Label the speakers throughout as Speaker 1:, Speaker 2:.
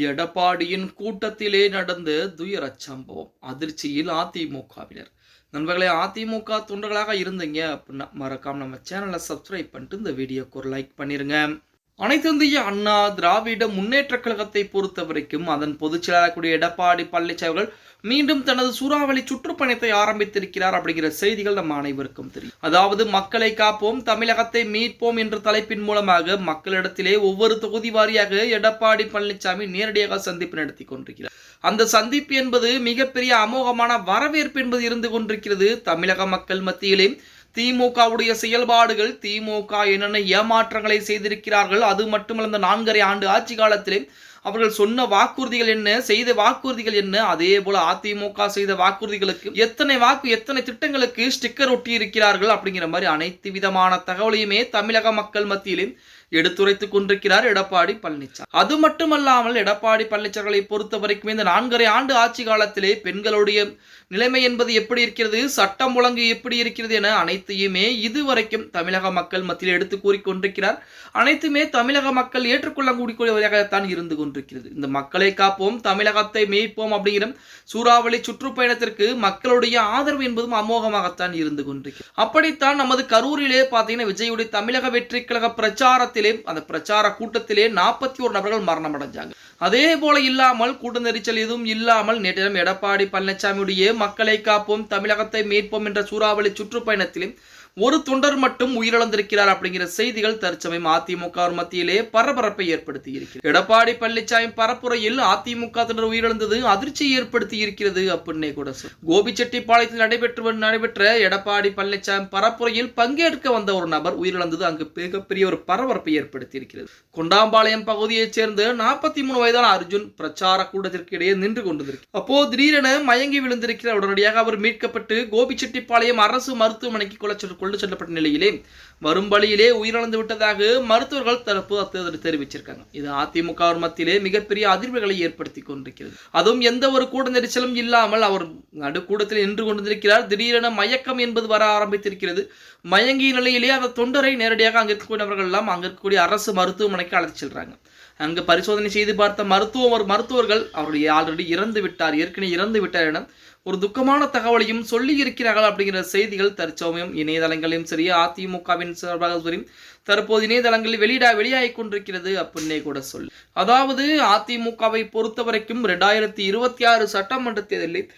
Speaker 1: எடப்பாடியின் கூட்டத்திலே நடந்த துயரச் சம்பவம் அதிர்ச்சியில் அதிமுகவினர். நண்பர்களே அதிமுக தொண்டர்களாக இருந்தீங்க அப்படின்னா மறக்காம நம்ம சேனலை சப்ஸ்கிரைப் பண்ணிட்டு இந்த வீடியோக்கு ஒரு லைக் பண்ணிருங்க. அனைத்திந்திய அண்ணா திராவிட முன்னேற்ற கழகத்தை பொறுத்த வரைக்கும் அதன் பொதுச் செயலாளக்கூடிய எடப்பாடி பழனிசாமி அவர்கள் மீண்டும் தனது சூறாவளி சுற்றுப்பயணத்தை ஆரம்பித்திருக்கிறார் அப்படிங்கிற செய்திகள் நம்ம அனைவருக்கும் தெரியும். அதாவது மக்களை காப்போம் தமிழகத்தை மீட்போம் என்ற தலைப்பின் மூலமாக மக்களிடத்திலே ஒவ்வொரு தொகுதி வாரியாக எடப்பாடி பழனிசாமி நேரடியாக சந்திப்பு நடத்தி கொண்டிருக்கிறார். அந்த சந்திப்பு என்பது மிகப்பெரிய அமோகமான வரவேற்பு என்பது இருந்து கொண்டிருக்கிறது. தமிழக மக்கள் மத்தியிலே திமுகவுடைய செயல்பாடுகள் திமுக என்னென்ன ஏமாற்றங்களை செய்திருக்கிறார்கள் அது மட்டுமல்ல இந்த நான்கரை ஆண்டு ஆட்சி காலத்திலே அவர்கள் சொன்ன வாக்குறுதிகள் என்ன? செய்த வாக்குறுதிகள் என்ன? அதே போல அதிமுக செய்த வாக்குறுதிகளுக்கு எத்தனை வாக்கு எத்தனை திட்டங்களுக்கு ஸ்டிக்கர் ஒட்டி இருக்கிறார்கள் அப்படிங்கிற மாதிரி அனைத்து விதமான தகவலையுமே தமிழக மக்கள் மத்தியிலும் எடுத்துரைத்துக் கொண்டிருக்கிறார் எடப்பாடி பழனிசாமி அது மட்டுமல்லாமல் எடப்பாடி பழனிசாமிகளை பொறுத்த வரைக்கும் இந்த நான்கரை ஆண்டு ஆட்சி காலத்திலே பெண்களுடைய நிலைமை என்பது எப்படி இருக்கிறது? சட்டம் ஒழுங்கு எப்படி இருக்கிறது என அனைத்தையுமே இதுவரைக்கும் தமிழக மக்கள் மத்தியில் எடுத்து கூறிக்கொண்டிருக்கிறார் அனைத்துமே தமிழக மக்கள் ஏற்றுக்கொள்ளக்கூடியவராகத்தான் இருந்து கொண்டிருக்கிறது. இந்த மக்களை காப்போம் தமிழகத்தை மேய்ப்போம் அப்படிங்கிற சூறாவளி சுற்றுப்பயணத்திற்கு மக்களுடைய ஆதரவு என்பதும் அமோகமாகத்தான் இருந்து கொண்டிருக்கிறது அப்படித்தான் நமது கரூரிலே பார்த்தீங்கன்னா விஜயுடைய தமிழக வெற்றி கழக பிரச்சாரத்திலே அந்த பிரச்சார கூட்டத்திலே நாற்பத்தி ஒரு நபர்கள் மரணம் அடைஞ்சாங்க அதே போல இல்லாமல் கூட்ட நெரிச்சல் எதுவும் இல்லாமல் நேற்றிடம் எடப்பாடி பழனிசாமியுடைய மக்களை காப்போம் தமிழகத்தை மீட்போம் என்ற சூறாவளி சுற்றுப்பயணத்திலும் ஒரு தொண்டர் மட்டும் உயிரிழந்திருக்கிறார் அப்படிங்கிற செய்திகள் தற்சமயம் அதிமுக மத்தியிலே பரபரப்பை ஏற்படுத்தி இருக்கிறது எடப்பாடி பழனிசாமி பரப்புரையில் அதிமுக தொண்டர் உயிரிழந்தது அதிர்ச்சியை ஏற்படுத்தி இருக்கிறது அப்படின்னே கூட சொல். கோபிச்செட்டிப்பாளையத்தில் நடைபெற்று நடைபெற்ற எடப்பாடி பழனிசாமி பரப்புரையில் பங்கேற்க வந்த ஒரு நபர் உயிரிழந்தது. அங்கு மிகப்பெரிய ஒரு பரபரப்பை ஏற்படுத்தி இருக்கிறது கொண்டாம்பாளையம் பகுதியைச் சேர்ந்த நாற்பத்தி மூணு வயதான அர்ஜுன் பிரச்சார கூட்டத்திற்கு இடையே நின்று கொண்டிருக்கிறார். அப்போ திடீரென மயங்கி விழுந்திருக்கிறார். உடனடியாக அவர் மீட்கப்பட்டு கோபிச்செட்டிப்பாளையம் அரசு மருத்துவமனைக்கு கொள்ள கொண்டு செல்லப்பட்ட நிலையிலே வரும் வழியிலே உயிரிழந்து விட்டதாக மருத்துவர்கள் தரப்பு அத்தேர்தல் தெரிவிச்சிருக்காங்க. இது அதிமுக மத்தியிலே மிகப்பெரிய அதிர்வுகளை ஏற்படுத்தி கொண்டிருக்கிறது. அதுவும் எந்த ஒரு கூட நெரிசலும் இல்லாமல் அவர் நடுக்கூடத்தில் நின்று கொண்டிருக்கிறார். திடீரென மயக்கம் என்பது வர ஆரம்பித்திருக்கிறது. மயங்கிய நிலையிலே அந்த தொண்டரை நேரடியாக அங்கிருக்கக்கூடியவர்கள் எல்லாம் அங்கிருக்கக்கூடிய அரசு மருத்துவமனைக்கு அழைத்து செல்றாங்க. அங்கு பரிசோதனை செய்து பார்த்து பார்த்த மருத்துவ மருத்துவர்கள் அவருடைய ஆல்ரெடி இறந்து விட்டார் ஏற்கனவே இறந்து விட்டார் என ஒரு துக்கமான தகவலையும் சொல்லி இருக்கிறார்கள் அப்படிங்கிற செய்திகள் தற்சமயம் இணையதளங்களையும் சரி அதிமுகவின் சார்பாக சரி தற்போது இணையதளங்களில் வெளியிட வெளியாகி கொண்டிருக்கிறது அப்படின்னே கூட சொல்லி. அதாவது அதிமுகவை பொறுத்த வரைக்கும் ரெண்டாயிரத்தி இருபத்தி ஆறு சட்டமன்ற தேர்தலில்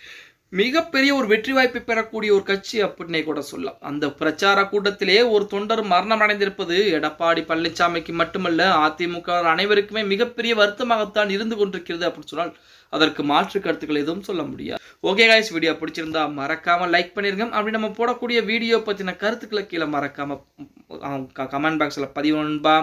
Speaker 1: மிகப்பெரிய ஒரு வெற்றி வாய்ப்பை பெறக்கூடிய ஒரு கட்சி அப்படின்னே கூட சொல்லலாம். அந்த பிரச்சார கூட்டத்திலே ஒரு தொண்டர் மரணம் அடைந்திருப்பது எடப்பாடி பழனிசாமிக்கு மட்டுமல்ல அதிமுக அனைவருக்குமே மிகப்பெரிய வருத்தமாகத்தான் இருந்து கொண்டிருக்கிறது அப்படின்னு சொன்னால் அதற்கு மாற்று கருத்துக்கள் எதுவும் சொல்ல முடியாது. ஓகே காய்ஸ் வீடியோ பிடிச்சிருந்தா மறக்காம லைக் பண்ணிருங்க. அப்படி நம்ம போடக்கூடிய வீடியோ பற்றின கருத்துக்களை கீழே மறக்காம கமெண்ட் பாக்ஸில் பதிவு நண்பா